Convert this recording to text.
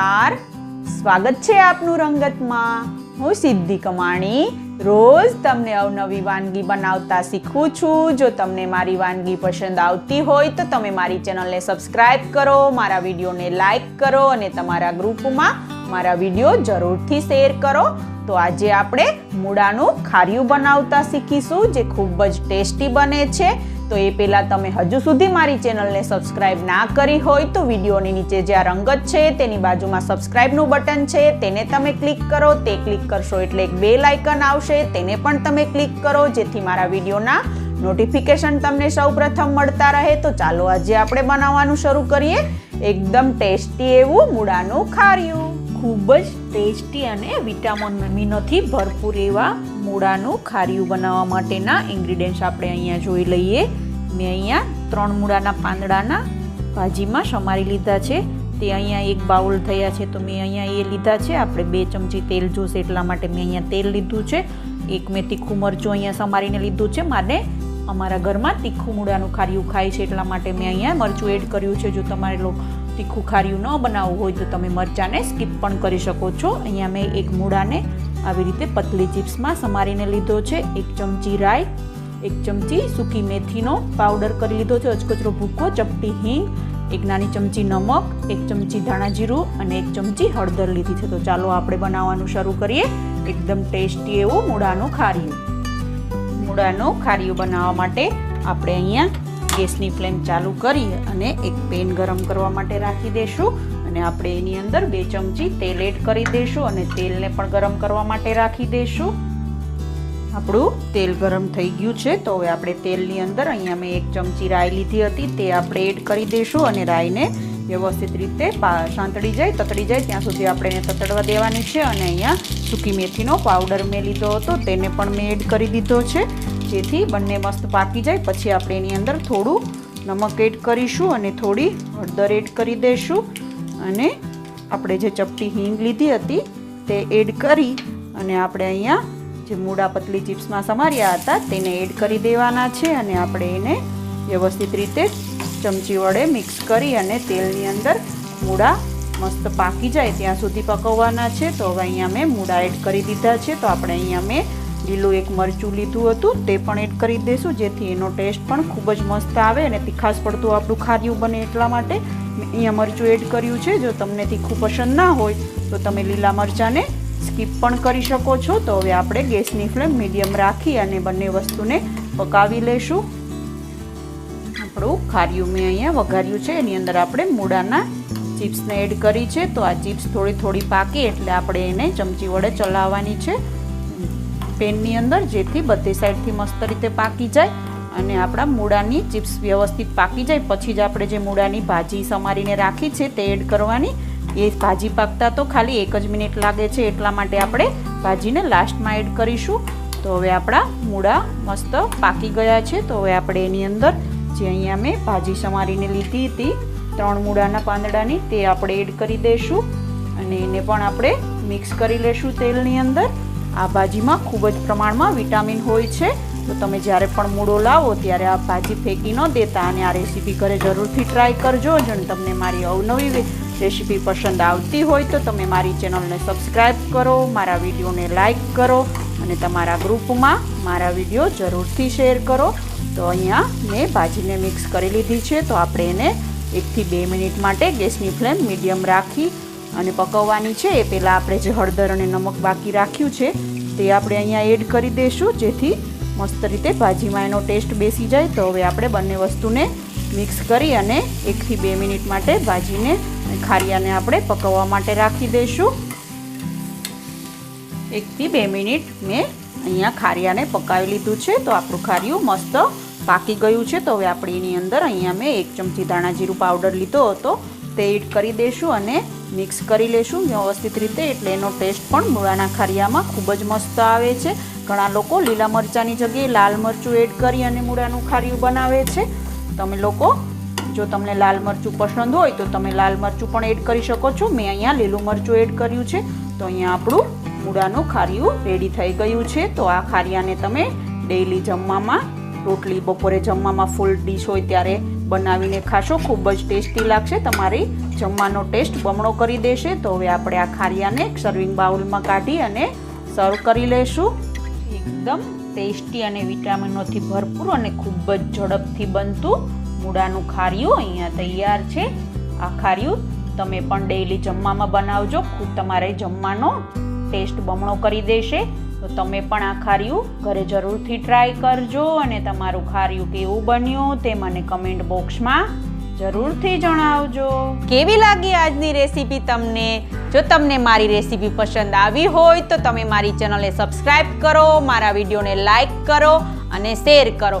નમસ્કાર. સ્વાગત છે આપનું રંગતમાં. હું સિદ્ધિ કમાણી. રોજ તમને અવનવી વાનગી બનાવતા શીખું છું. જો તમને મારી વાનગી પસંદ આવતી હોય તો તમે મારી ચેનલને સબસ્ક્રાઇબ કરો, મારા વિડીયોને લાઈક કરો અને તમારા ગ્રુપમાં મારા વીડિયો જરૂરથી શેર કરો. તો આજે આપણે મૂળાનું ખાર્યું બનાવતા શીખીશું, જે ખૂબ જ ટેસ્ટી બને છે. તો એ પહેલાં તમે હજુ સુધી મારી ચેનલને સબસ્ક્રાઇબ ના કરી હોય તો વિડીયોની નીચે જ્યાં રંગત છે, તેની બાજુમાં સબસ્ક્રાઇબનું બટન છે, તેને તમે ક્લિક કરો. તે ક્લિક કરશો એટલે એક બેલ આઇકન આવશે. તેને પણ તમે ક્લિક કરો, જેથી મારા વિડીયોના નોટિફિકેશન તમને સૌપ્રથમ મળતા રહે. તો ચાલો આજે આપણે બનાવવાનું શરૂ કરીએ. એકદમ ટેસ્ટી એવું મૂળાનું ખાર્યું. ખૂબ જ ટેસ્ટી અને વિટામિન મિનોથી ભરપૂર એવા મૂળાનું ખાર્યું બનાવવા માટેના ઇન્ગ્રીડિયન્ટ્સ આપણે અહીંયા જોઈ લઈએ. મેં અહીંયા ત્રણ મૂળાના પાંદડાના ભાજીમાં સમારી લીધા છે. તે અહીંયા એક બાઉલ થયા છે, તો મેં અહીંયા એ લીધા છે. આપણે બે ચમચી તેલ જોશે એટલા માટે મેં અહીંયા તેલ લીધું છે. એક મેં તીખું મરચું અહીંયા સમારીને લીધું છે. મારે અમારા ઘરમાં તીખું મૂળાનું ખાર્યું ખાય છે એટલા માટે મેં અહીંયા મરચું એડ કર્યું છે. જો તમારે લોકો તીખું ખાર્યું ન બનાવવું હોય તો તમે મરચાંને સ્કીપ પણ કરી શકો છો. અહીંયા મેં એક મૂળાને આવી રીતે પતલી ચિપ્સમાં સમારીને લીધો છે. એક ચમચી રાઈ એક ચમચી સૂકી મેથીનો પાવડર કરી લીધો છે અચકચરો ભૂકો, ચપટી હિંગ, એક નાની ચમચી નમક, એક ચમચી ધાણા જીરું અને એક ચમચી હળદર લીધી છે. તો ચાલો આપણે બનાવવાનું શરૂ કરીએ. એકદમ ટેસ્ટી એવું મૂળાનું ખારીયું. મૂળાનું ખારીયું બનાવવા માટે આપણે અહીંયા ગેસની ફ્લેમ ચાલુ કરી અને એક પેન ગરમ કરવા માટે રાખી દઈશું અને આપણે એની અંદર બે ચમચી તેલ એડ કરી દઈશું અને તેલને પણ ગરમ કરવા માટે રાખી દઈશું આપણું તેલ ગરમ થઈ ગયું છે. તો હવે આપણે તેલની અંદર અહીંયા મેં એક ચમચી રાઈ લીધી હતી. તે આપણે એડ કરી દઈશું અને રાઈને વ્યવસ્થિત રીતે સાંતળી જાય, તતડી જાય. ત્યાં સુધી આપણે એને તતડવા દેવાની છે અને અહીંયા સૂકી મેથીનો પાવડર મેં લીધો હતો. તેને પણ મેં એડ કરી દીધો છે. જેથી બંને મસ્ત પાકી જાય. પછી આપણે એની અંદર થોડું નમક એડ કરીશું અને થોડી હળદર એડ કરી દઈશું. અને આપણે જે ચપટી હિંગ લીધી હતી તે એડ કરી અને આપણે અહીંયા જે મૂળા પતલી ચિપ્સમાં સમાર્યા હતા, તેને એડ કરી દેવાના છે અને આપણે એને વ્યવસ્થિત રીતે ચમચી વડે મિક્સ કરી અને તેલની અંદર મૂળા મસ્ત પાકી જાય ત્યાં સુધી પકવવાના છે. તો હવે અહીંયા મેં મૂળા એડ કરી દીધા છે. તો આપણે અહીંયા મેં લીલું એક મરચું લીધું હતું, તે પણ એડ કરી દઈશું જેથી એનો ટેસ્ટ પણ ખૂબ જ મસ્ત આવે અને તીખાસ પડતું આપણું ખાર્યું બને એટલા માટે. અહીંયા મરચું એડ કર્યું છે. જો તમને તીખું પસંદ ના હોય, તો તમે લીલા મરચાંને સ્કીપ પણ કરી શકો છો. તો હવે આપણે ગેસની ફ્લેમ મીડિયમ રાખી અને બંને વસ્તુને પકાવી લઈશું. આપણું ખાર્યું મેં અહીંયા વઘાર્યું છે. એની અંદર આપણે મૂળાના ચિપ્સને એડ કરી છે. તો આ ચિપ્સ થોડી થોડી પાકે એટલે આપણે એને ચમચી વડે ચલાવવાની છે. પેનની અંદર જેથી બધી સાઈડથી મસ્ત રીતે પાકી જાય અને આપણા મૂળાની ચિપ્સ વ્યવસ્થિત પાકી જાય. પછી જ આપણે જે મૂળાની ભાજી સમારીને રાખી છે તે એડ કરવાની. એ ભાજી પાકતા તો ખાલી એક જ મિનિટ લાગે છે, એટલા માટે આપણે ભાજીને લાસ્ટમાં એડ કરીશું. તો હવે આપણા મૂળા મસ્ત પાકી ગયા છે, તો હવે આપણે એની અંદર જે અહીંયા મેં ભાજી સમારીને લીધી હતી, ત્રણ મૂળાના પાંદડાની, તે આપણે એડ કરી દઈશું. અને એને પણ આપણે મિક્સ કરી લઈશું તેલની અંદર. આ ભાજીમાં ખૂબ જ પ્રમાણમાં વિટામિન હોય છે. તો તમે જ્યારે પણ મૂળો લાવો, ત્યારે આ ભાજી ફેંકી ન દેતા અને આ રેસીપી ઘરે જરૂરથી ટ્રાય કરજો, જો તમને મારી અવનવી રેસીપી પસંદ આવતી હોય તો તમે મારી ચેનલને સબસ્ક્રાઈબ કરો, મારા વિડીયોને લાઈક કરો અને તમારા ગ્રુપમાં મારા વીડિયો જરૂરથી શેર કરો. તો અહીંયા મેં ભાજીને મિક્સ કરી લીધી છે, તો આપણે એને એકથી બે મિનિટ માટે ગેસની ફ્લેમ મીડિયમ રાખી અને પકવવાની છે. એ પહેલાં આપણે જે હળદર અને નમક બાકી રાખ્યું છે, તે આપણે અહીંયા એડ કરી દઈશું, જેથી મસ્ત રીતે ભાજીમાં એનો ટેસ્ટ બેસી જાય. તો હવે આપણે બંને વસ્તુને મિક્સ કરી અને એકથી બે મિનિટ માટે ભાજીને ખારિયાને આપણે પકવવા માટે રાખી દઈશું. એકથી બે મિનિટ મેં અહીંયા ખારિયાને પકાવી લીધું છે, તો આપણું ખારિયું મસ્ત પાકી ગયું છે. તો હવે આપણે એની અંદર અહીંયા મેં એક ચમચી ધાણા જીરું પાવડર લીધો હતો, તે એડ કરી દઈશું અને મિક્સ કરી લઈશું. વ્યવસ્થિત રીતે, એટલે એનો ટેસ્ટ પણ મૂળાના ખારિયામાં ખૂબ જ મસ્ત આવે છે. ઘણા લોકો લીલા મરચાંની જગ્યાએ લાલ મરચું એડ કરી અને મૂળાનું ખારિયું બનાવે છે. તમે લોકો જો તમને લાલ મરચું પસંદ હોય તો તમે લાલ મરચું પણ એડ કરી શકો છો. મેં અહીંયા લીલું મરચું એડ કર્યું છે. તો અહીંયા આપણું મૂળાનું ખારિયું રેડી થઈ ગયું છે. તો આ ખારિયાને તમે ડેઈલી જમવામાં, રોટલી બપોરે જમવામાં ફૂલ ડીશ હોય ત્યારે બનાવીને ખાશો. ખૂબ જ ટેસ્ટી લાગશે. તમારી જમવાનો ટેસ્ટ બમણો કરી દેશે. તો હવે આપણે આ ખારિયાને સર્વિંગ બાઉલમાં કાઢી અને સર્વ કરી લઈશું એકદમ ટેસ્ટી અને વિટામિનોથી ભરપૂર અને ખૂબ જ ઝડપથી બનતું મૂળાનું ખારિયું અહીંયા તૈયાર છે. આ ખારિયું તમે પણ ડેઈલી જમવામાં બનાવજો. ખૂબ તમારે જમવાનો ટેસ્ટ બમણો કરી દેશે. તો તમે પણ આ ખારિયું ઘરે જરૂરથી ટ્રાય કરજો અને તમારું ખારિયું કેવું બન્યું તે મને કમેન્ટ બોક્સમાં જરૂરથી જણાવજો. કેવી લાગી આજની રેસીપી તમને? જો તમને મારી રેસીપી પસંદ આવી હોય તો તમે મારી ચેનલને સબસ્ક્રાઈબ કરો, મારા વિડીયોને લાઈક કરો અને શેર કરો.